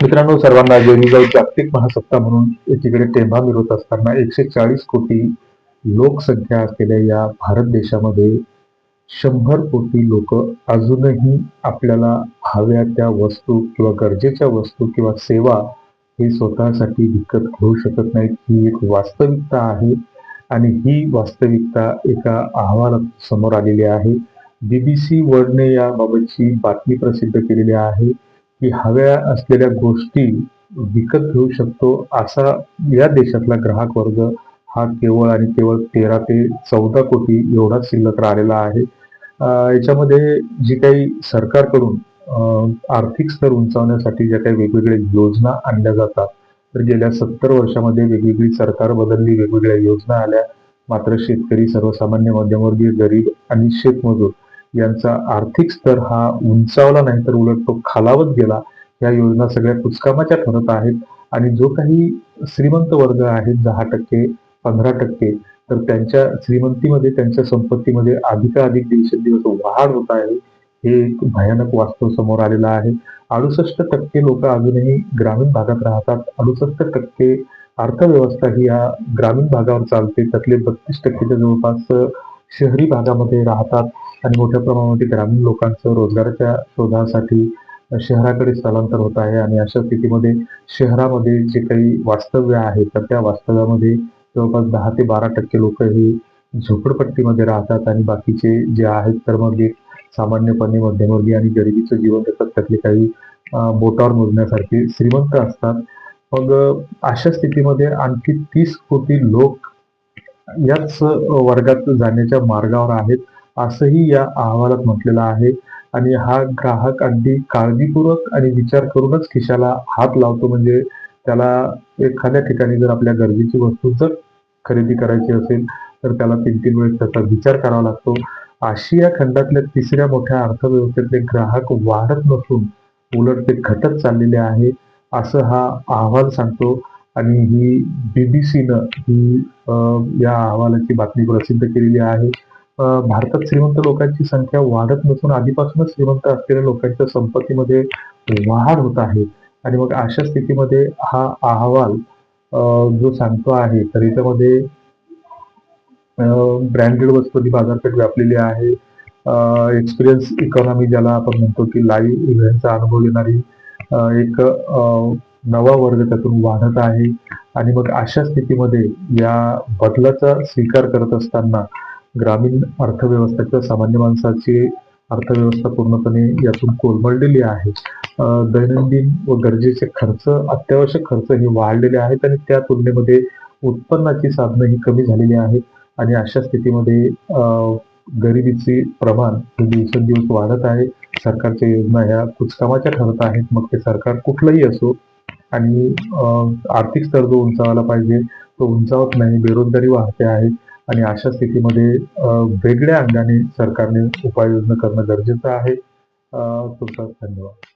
मित्रांनो सर्वांना जयनीजाई जागतिक महासत्ता म्हणून एकीकडे टेंभा मिरवत असताना एकशे चाळीस कोटी लोकसंख्या असलेल्या या भारत देशामध्ये शंभर कोटी लोक अजूनही आपल्याला हव्या त्या वस्तू किंवा गरजेच्या वस्तू किंवा सेवा हे स्वतःसाठी विकत घेऊ शकत नाहीत. ही एक वास्तविकता आहे आणि ही वास्तविकता एका अहवालात समोर आलेली आहे. बीबीसी वर्ल्डने याबाबतची बातमी प्रसिद्ध केलेली आहे. की हव्या असलेल्या गोष्टी विकत घेऊ शकतो असा या देशातला ग्राहक वर्ग हा केवळ आणि केवळ तेरा ते चौदा कोटी एवढा शिल्लक राहिलेला आहे. याच्यामध्ये जी काही सरकारकडून आर्थिक स्तर उंचावण्यासाठी ज्या काही वेगवेगळ्या योजना आणल्या जातात तर गेल्या सत्तर वर्षामध्ये वेगवेगळी सरकार बदलली वेगवेगळ्या योजना आल्या. मात्र शेतकरी सर्वसामान्य मध्यमवर्गीय गरीब आणि शेतमजूर यांचा आर्थिक स्तर हा उंचावला नाही तर उलट तो खालावत गेला. या योजना सगळ्या कुचकामाच्या ठरत आहेत. आणि जो काही श्रीमंत वर्ग आहेत दहा टक्के पंधरा टक्के तर त्यांच्या श्रीमंतीमध्ये त्यांच्या संपत्तीमध्ये अधिकाधिक दिवसेंदिवस वाढ होत आहे. हे एक भयानक वास्तव समोर आलेलं आहे. अडुसष्ट टक्के लोक अजूनही ग्रामीण भागात राहतात. अडुसष्ट टक्के अर्थव्यवस्था ही या ग्रामीण भागावर चालते. त्यातले बत्तीस टक्केच्या जवळपास शहरी भागामध्ये राहतात आणि मोठ्या प्रमाणामध्ये ग्रामीण लोकांचं रोजगाराच्या शोधासाठी शहराकडे स्थलांतर होत आहे आणि अशा स्थितीमध्ये शहरामध्ये जे काही वास्तव्य आहे तर त्या वास्तव्यामध्ये जवळपास दहा ते बारा टक्के लोक हे झोपडपट्टीमध्ये राहतात आणि बाकीचे जे आहेत तर मग एक सामान्यपणे मध्यमवर्गीय आणि गरिबीचं जीवन जगतात त्यातले काही बोटावर मोजण्यासारखे श्रीमंत असतात. मग अशा स्थितीमध्ये आणखी तीस कोटी लोक याच वर्गात जाण्याच्या मार्गावर आहेत असंही या अहवालात म्हटलेलं आहे. आणि हा ग्राहक अगदी काळजीपूर्वक आणि विचार करूनच खिशाला हात लावतो. म्हणजे त्याला एखाद्या ठिकाणी जर आपल्या गरजेची वस्तू जर खरेदी करायची असेल तर त्याला तीन तीन वेळेस त्याचा विचार करावा लागतो. आशिया खंडातल्या तिसऱ्या मोठ्या अर्थव्यवस्थेतले ग्राहक वाढत नसून उलट ते घटत चाललेले आहे असं हा अहवाल सांगतो. आणि ही बीबीसीनं ही या अहवालाची बातमी प्रसिद्ध केलेली आहे. भारतात श्रीमंत लोकांची संख्या वाढत नसून आधीपासूनच श्रीमंत असलेल्या लोकांच्या संपत्तीमध्ये वाढ होत आहे. आणि मग अशा स्थितीमध्ये हा अहवाल जो सांगतो आहे तर याच्यामध्ये ब्रँडेड वस्तूंनी बाजारपेठ व्यापलेली आहे. एक्सपिरियन्स इकॉनॉमी ज्याला आपण म्हणतो की लाईव्ह इव्हेंटचा अनुभव घेणारी एक नवा वर्ग त्यातून वाढत आहे. आणि मग अशा स्थितीमध्ये या बदलाचा स्वीकार करत असताना ग्रामीण अर्थव्यवस्था किंवा सामान्य माणसाची अर्थव्यवस्था पूर्णपणे यातून कोलमडलेली आहे. दैनंदिन व गरजेचे खर्च अत्यावश्यक खर्च हे वाढलेले आहेत आणि त्या तुलनेमध्ये उत्पन्नाची साधनं ही कमी झालेली आहेत. आणि अशा स्थितीमध्ये गरिबीचे प्रमाण हे दिवसेंदिवस वाढत आहे. सरकारच्या योजना ह्या कुचकामाच्या ठरत आहेत. मग ते सरकार कुठलंही असो आणि अं, आर्थिक स्तर जो उंचावला पाहिजे तो उंचावत नाही बेरोजगारी वाढते आहे आणि अशा स्थितीमध्ये अं, वेगळ्या अंगाने सरकारने उपाययोजना करणं गरजेचं आहे. तुमचा धन्यवाद.